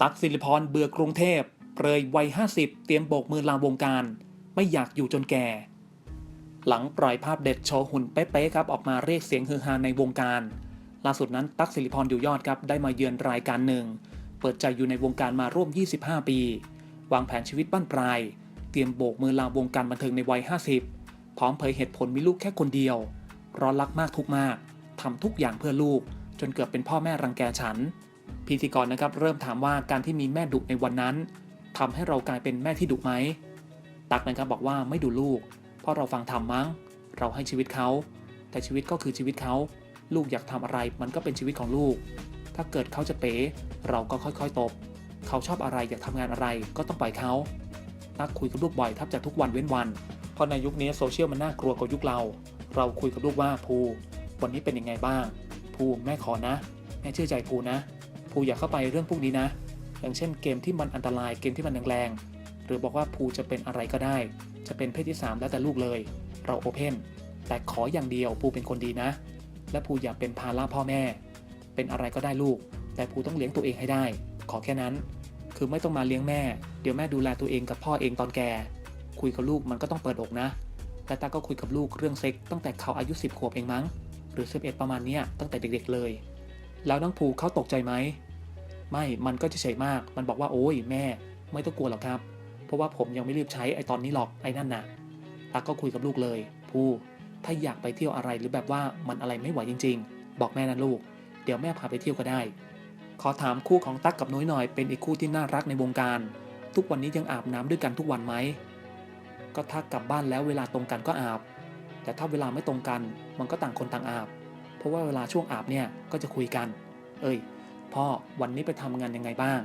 ตั๊กสิริพรเบื่อกรุงเทพเปรยวัย 50 เตรียมโบกมือลาวงการ ไม่อยากอยู่จนแก่ หลังปล่อยภาพเด็ดโชว์หุ่นเป๊ะๆครับออกมาเรียกเสียงฮือฮาในวงการ ล่าสุดนั้นตั๊กสิริพรอยู่ยอดครับได้มาเยือนรายการหนึ่ง เปิดใจอยู่ในวงการมาร่วม 25 ปี วางแผนชีวิตบ้านปลาย เตรียมโบกมือลาวงการบันเทิงในวัย 50 พร้อมเผยเหตุผลมีลูกแค่คนเดียวเพราะรักมากทุกมากทำทุกอย่างเพื่อลูก จนเกือบเป็นพ่อแม่รังแกฉัน พิธีกรนะครับเริ่มถามว่าการที่มีแม่ดุในวันนั้นทำให้เรากลายเป็นแม่ที่ดุไหม ตักนะครับบอกว่าไม่ดูลูก เพราะเราฟังธรรมมั้ง เราให้ชีวิตเขา แต่ชีวิตก็คือชีวิตเขา ลูกอยากทำอะไรมันก็เป็นชีวิตของลูก ถ้าเกิดเขาจะเป๋เราก็ค่อยๆตบ เขาชอบอะไรอยากทำงานอะไรก็ต้องปล่อยเขาตักคุยกับลูกบ่อยแทับจะทุกวันเว้นวัน เพราะในยุคนี้โซเชียลมันน่ากลัวกว่ายุคเรา เราคุยกับลูกว่าภูวันนี้เป็นยังไงบ้างภูแม่ขอนะ แม่เชื่อใจภูนะ ภูอย่าเข้าไปเรื่องพวกนี้นะ อย่างเช่นเกมที่มันอันตรายเกมที่มันแรงๆหรือบอกว่าภูจะเป็นอะไรก็ได้ จะเป็นเพศที่ 3 แล้วแต่ลูกเลย เราโอเพนแต่ขออย่างเดียวภูเป็นคนดีนะ และภูอย่าเป็นภาระพ่อแม่ เป็นอะไรก็ได้ลูก แต่ภูต้องเลี้ยงตัวเองให้ได้ ขอแค่นั้น คือไม่ต้องมาเลี้ยงแม่ เดี๋ยวแม่ดูแลตัวเองกับพ่อเองตอนแก่คุยกับลูกมันก็ต้องเปิดอกนะ แต่ตาก็คุยกับลูกเรื่องเซ็กตั้งแต่เขาอายุ 10 ขวบเองมั้ง หรือ 11 ประมาณเนี้ยตั้งแต่เด็กๆเลย แล้วน้องภูเขาตกใจไหม ไม่ มันก็จะเฉยมาก มันบอกว่าโอ้ยแม่ ไม่ต้องกลัวหรอกครับ เพราะว่าผมยังไม่รีบใช้ไอตอนนี้หรอกไอ้นั่นนะ่ะตาก็คุยกับลูกเลย ภูถ้าอยากไปเที่ยวอะไรหรือแบบว่ามันอะไรไม่ไหวจริง ๆ บอกแม่นะลูก เดี๋ยวแม่พาไปเที่ยวก็ได้ ขอถามคู่ของตั๊กกับนุ้ยหน่อยเป็นอีกคู่ที่น่ารักในวงการ ทุกวันนี้ยังอาบน้ำด้วยกันทุกวันไหม ก็ถ้ากลับบ้านแล้วเวลาตรงกันก็อาบ แต่ถ้าเวลาไม่ตรงกัน มันก็ต่างคนต่างอาบ เพราะว่าเวลาช่วงอาบเนี่ยก็จะคุยกัน เอ้ย พ่อวันนี้ไปทำงานยังไงบ้าง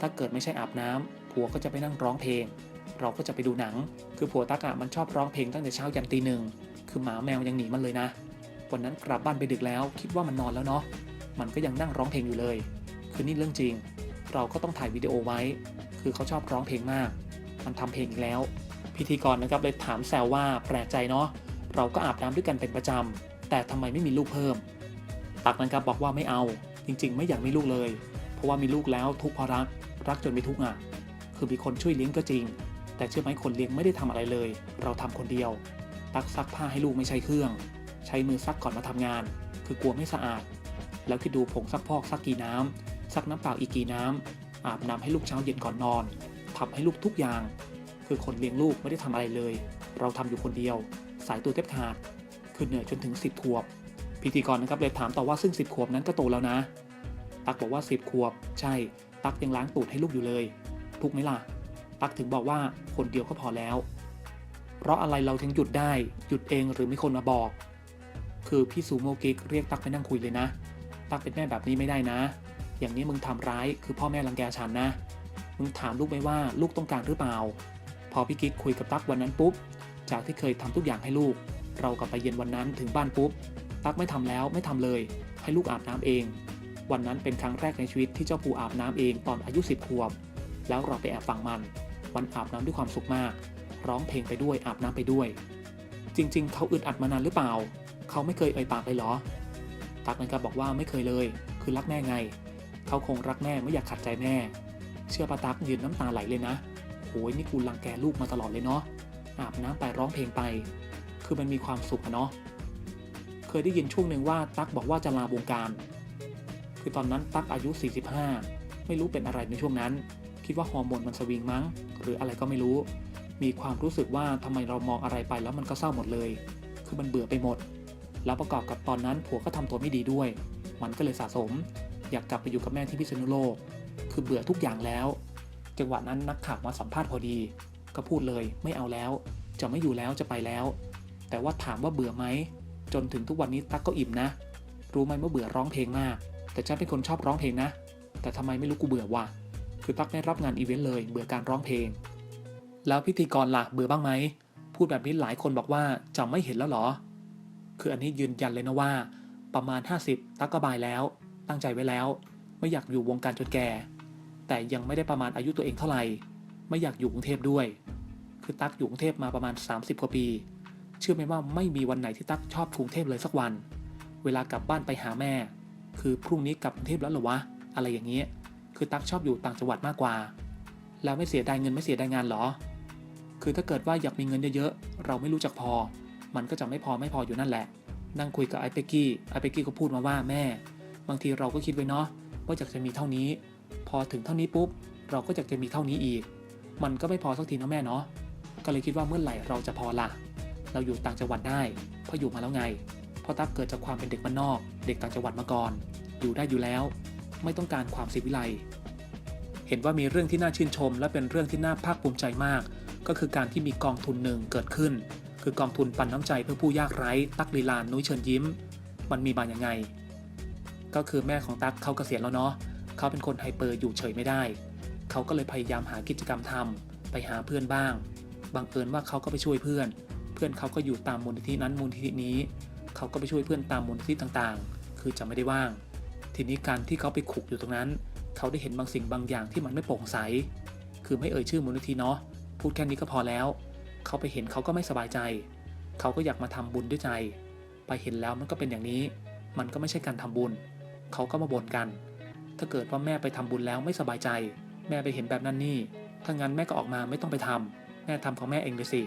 ถ้าเกิดไม่ใช่อาบน้ำผัวก็จะไปนั่งร้องเพลง เราก็จะไปดูหนัง คือผัวตักอะมันชอบร้องเพลงตั้งแต่เช้ายันตีหนึ่ง คือหมาแมวยังหนีมันเลยนะ วันนั้นกลับบ้านไปดึกแล้ว คิดว่ามันนอนแล้วเนาะ มันก็ยังนั่งร้องเพลงอยู่เลย คือนี่เรื่องจริง เราก็ต้องถ่ายวิดีโอไว้ คือเขาชอบร้องเพลงมาก มันทำเพลงอีกแล้ว พิธีกรนะครับเลยถามแซวว่าแปลกใจเนาะ เราก็อาบน้ำด้วยกันเป็นประจำ แต่ทำไมไม่มีลูกเพิ่ม ตักนะครับบอกว่าไม่เอา จริง ๆ ไม่อยากมีลูกเลย เพราะว่ามีลูกแล้วทุกข์เพราะรัก รักจนไม่ทุกข์อะ คือมีคนช่วยเลี้ยงก็จริง แต่เชื่อไหมคนเลี้ยงไม่ได้ทำอะไรเลย เราทำคนเดียว ตักซักผ้าให้ลูกไม่ใช้เครื่อง ใช้มือซักก่อนมาทำงาน คือกลัวไม่สะอาด แล้วคิดดูผงซักพอกซักกี่น้ำซักน้ำเปล่าอีกกี่น้ำอาบน้ำให้ลูกเช้าเย็นก่อนนอนทำให้ลูกทุกอย่าง คือคนเลี้ยงลูกไม่ได้ทำอะไรเลย เราทำอยู่คนเดียว สายตัวแทบขาด คือเนื่ยจนถึง 10 ขวบ พิธีกรนะครับเลยถามต่อว่าซึ่ง 10 ขวบนั้นก็โตแล้วนะ ตักบอกว่า 10 ขวบ ใช่ ตักยังล้างตูดให้ลูกอยู่เลยทุกไหมล่ะ ตักถึงบอกว่าคนเดียวก็พอแล้ว เพราะอะไรเราถึงหยุดได้ หยุดเองหรือมีคนมาบอก คือพี่ซูโมกิกเรียกตักไปนั่งคุยเลยนะ ตักเป็นแม่แบบนี้ไม่ได้นะ อย่างนี้มึงทำร้ายคือพ่อแม่รังแกฉันนะ มึงถามลูกไหมว่าลูกต้องการหรือเปล่า พอพี่กิ๊กคุยกับตักวันนั้นปุ๊บ จากที่เคยทำทุกอย่างให้ลูก เรากลับไปเย็นวันนั้นถึงบ้านปุ๊บ ตั๊กไม่ทำแล้วไม่ทำเลย ให้ลูกอาบน้ำเอง วันนั้นเป็นครั้งแรกในชีวิตที่เจ้าปูอาบน้ำเองตอนอายุ 10ขวบ แล้วเราไปแอบฟังมันวันอาบน้ำด้วยความสุขมาก ร้องเพลงไปด้วยอาบน้ำไปด้วย จริง ๆ เขาอึดอัดมานานหรือเปล่า เขาไม่เคยเอ่ยปากเลยเหรอ ตักนะครับบอกว่าไม่เคยเลย คือรักแม่ไง เขาคงรักแม่ไม่อยากขัดใจแม่ เชื่อปะตักยืนน้ำตาไหลเลยนะโหยนี่กูรังแกลูกมาตลอดเลยเนาะอาบน้ำไปร้องเพลงไป คือมันมีความสุขอะเนาะเคยได้ยินช่วงหนึ่งว่าตั๊กบอกว่าจะลาวงการ คือตอนนั้นตั๊กอายุ 45 ไม่รู้เป็นอะไรในช่วงนั้น คิดว่าฮอร์โมนมันสวิงมั้ง หรืออะไรก็ไม่รู้ มีความรู้สึกว่าทำไมเรามองอะไรไปแล้วมันก็เศร้าหมดเลย คือมันเบื่อไปหมด แล้วประกอบกับตอนนั้นผัวก็ทำตัวไม่ดีด้วย มันก็เลยสะสม อยากกลับไปอยู่กับแม่ที่พิษณุโลก คือเบื่อทุกอย่างแล้ว จังหวะนั้นนักข่าวมาสัมภาษณ์พอดี ก็พูดเลย ไม่เอาแล้ว จะไม่อยู่แล้วจะไปแล้ว แต่ว่าถามว่าเบื่อไหม จนถึงทุกวันนี้ตั๊กก็อิ่มนะ รู้ไหมว่าเบื่อร้องเพลงมาก แต่ฉันเป็นคนชอบร้องเพลงนะ แต่ทำไมไม่รู้กูเบื่อวะคือตั๊กไม่รับงานอีเวนต์เลย เบื่อการร้องเพลง แล้วพิธีกรล่ะเบื่อบ้างไหม พูดแบบนี้หลายคนบอกว่าจะไม่เห็นแล้วเหรอ คืออันนี้ยืนยันเลยนะว่า ประมาณ 50 ตั๊กก็บายแล้ว ตั้งใจไว้แล้ว ไม่อยากอยู่วงการจนแก่ แต่ยังไม่ได้ประมาณอายุตัวเองเท่าไหร่ ไม่อยากอยู่กรุงเทพด้วย คือตั๊กอยู่กรุงเทพมาประมาณ 30 กว่าปี เชื่อไหมว่าไม่มีวันไหนที่ตั๊กชอบกรุงเทพเลยสักวัน เวลากลับบ้านไปหาแม่ คือพรุ่งนี้กลับกรุงเทพแล้วเหรอวะ อะไรอย่างเงี้ย คือตั๊กชอบอยู่ต่างจังหวัดมากกว่า แล้วไม่เสียดายเงินไม่เสียดายงานเหรอ คือถ้าเกิดว่าอยากมีเงินเยอะๆ เราไม่รู้จักพอ มันก็จะไม่พอไม่พออยู่นั่นแหละ นั่งคุยกับไอ้เป็กกี้ ไอ้เป็กกี้ก็พูดมาว่าแม่ บางทีเราก็คิดไว้เนาะว่าอยากจะมีเท่านี้ พอถึงเท่านี้ปุ๊บ เราก็อยากจะมีเท่านี้อีก มันก็ไม่พอสักทีนะแม่เนาะ ก็เลยคิดว่าเมื่อไหร่เราจะพอละ เราอยู่ต่างจังหวัดได้ เพราะอยู่มาแล้วไง เพราะตั๊กเกิดจากความเป็นเด็กบ้านนอก เด็กต่างจังหวัดมาก่อน อยู่ได้อยู่แล้ว ไม่ต้องการความสิวิไลเห็นว่ามีเรื่องที่น่าชื่นชม และเป็นเรื่องที่น่าภาคภูมิใจมาก ก็คือการที่มีกองทุนหนึ่งเกิดขึ้น คือกองทุนปันน้ำใจเพื่อผู้ยากไร้ ตักลีลานนุ้ยเชิญยิ้ม มันมีมาอย่างไง ก็คือแม่ของตั๊กเขาเกษียณแล้วเนาะเขาเป็นคนไฮเปอร์อยู่เฉยไม่ได้ เขาก็เลยพยายามหากิจกรรมทำไปหาเพื่อนบ้าง บังเอิญว่าเขาก็ไปช่วยเพื่อน เพื่อนเขาก็อยู่ตามมูลนิธินั้นมูลนิธินี้ เขาก็ไปช่วยเพื่อนตามมูลนิธิต่างๆ คือจะไม่ได้ว่าง ทีนี้การที่เขาไปขุกอยู่ตรงนั้น เขาได้เห็นบางสิ่งบางอย่างที่มันไม่โปร่งใส คือไม่เอ่ยชื่อมูลนิธิเนาะ พูดแค่นี้ก็พอแล้ว เขาไปเห็นเขาก็ไม่สบายใจ เขาก็อยากมาทำบุญด้วยใจ ไปเห็นแล้วมันก็เป็นอย่างนี้ มันก็ไม่ใช่การทำบุญ เขาก็มาบ่นกัน ถ้าเกิดว่าแม่ไปทำบุญแล้วไม่สบายใจ แม่ไปเห็นแบบนั้นนี่ ถ้างั้นแม่ก็ออกมาไม่ต้องไปทำแม่ทำของแม่เองเลยสิ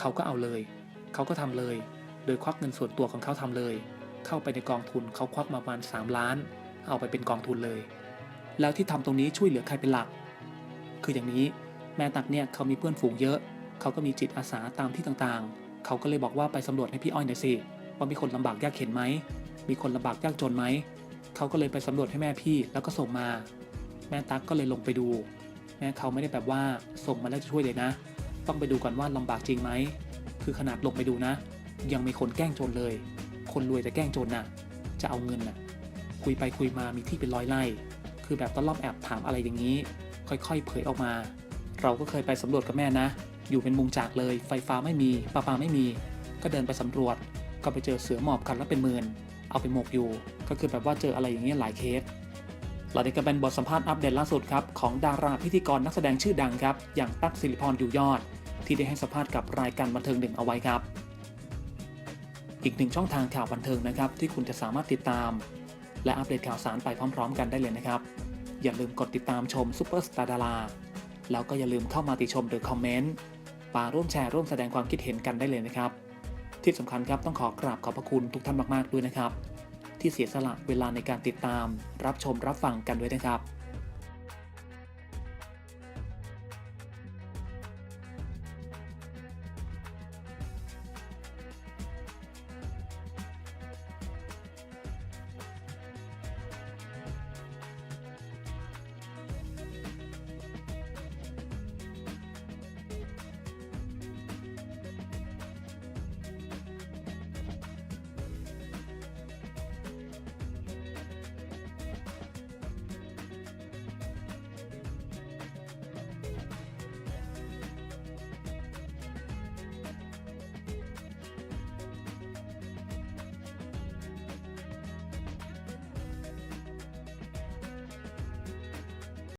เขาก็เอาเลย เขาก็ทำเลย โดยควักเงินส่วนตัวของเขาทำเลย เข้าไปในกองทุนเขาควักมาประมาณ 3 ล้าน เอาไปเป็นกองทุนเลย แล้วที่ทำตรงนี้ช่วยเหลือใครเป็นหลัก คืออย่างนี้แม่ตักเนี่ยเขามีเพื่อนฝูงเยอะ เขาก็มีจิตอาสาตามที่ต่างๆ เขาก็เลยบอกว่าไปสำรวจให้พี่อ้อยหน่อยสิว่ามีคนลำบากยากเข็นไหม มีคนลำบากยากจนไหม เขาก็เลยไปสำรวจให้แม่พี่แล้วก็ส่งมา แม่ตั๊กก็เลยลงไปดู แม่เขาไม่ได้แบบว่าส่งมาแล้วจะช่วยเลยนะ ต้องไปดูก่อนว่าลำบากจริงไหม คือขนาดลงไปดูนะ ยังมีคนแกล้งจนเลย คนรวยแต่แกล้งจนน่ะ จะเอาเงินน่ะ คุยไปคุยมามีที่เป็นร้อยไร่ คือแบบตะล่อมแอบถามอะไรอย่างนี้ ค่อยๆ เผยออกมา เราก็เคยไปสำรวจกับแม่นะ อยู่เป็นมุงจากเลย ไฟฟ้าไม่มีประปาไม่มี ก็เดินไปสำรวจ ก็ไปเจอเสือหมอบคันละเป็นหมื่น เอาไปหมกอยู่ ก็คือแบบว่าเจออะไรอย่างเงี้ยหลายเคสหลังจากเป็นบทสัมภาษณ์อัปเดตล่าสุดครับ ของดาราพิธีกรนักแสดงชื่อดังครับ อย่างตั๊กสิริพรอยู่ยอด ที่ได้ให้สัมภาษณ์กับรายการบันเทิงหนึ่งเอาไว้ครับ อีกหนึ่งช่องทางข่าวบันเทิงนะครับ ที่คุณจะสามารถติดตาม และอัปเดตข่าวสารไปพร้อม ๆ กันได้เลยนะครับ อย่าลืมกดติดตามชมซุปเปอร์สตาร์ดาราแล้วก็อย่าลืมเข้ามาติชมหรือคอมเมนต์ปาร่วมแชร์ร่วมแสดงความคิดเห็นกันได้เลยนะครับ ที่สำคัญครับต้องขอกราบขอบพระคุณทุกท่านมากๆด้วยนะครับ ที่เสียสละเวลาในการติดตาม รับชมรับฟังกันด้วยนะครับ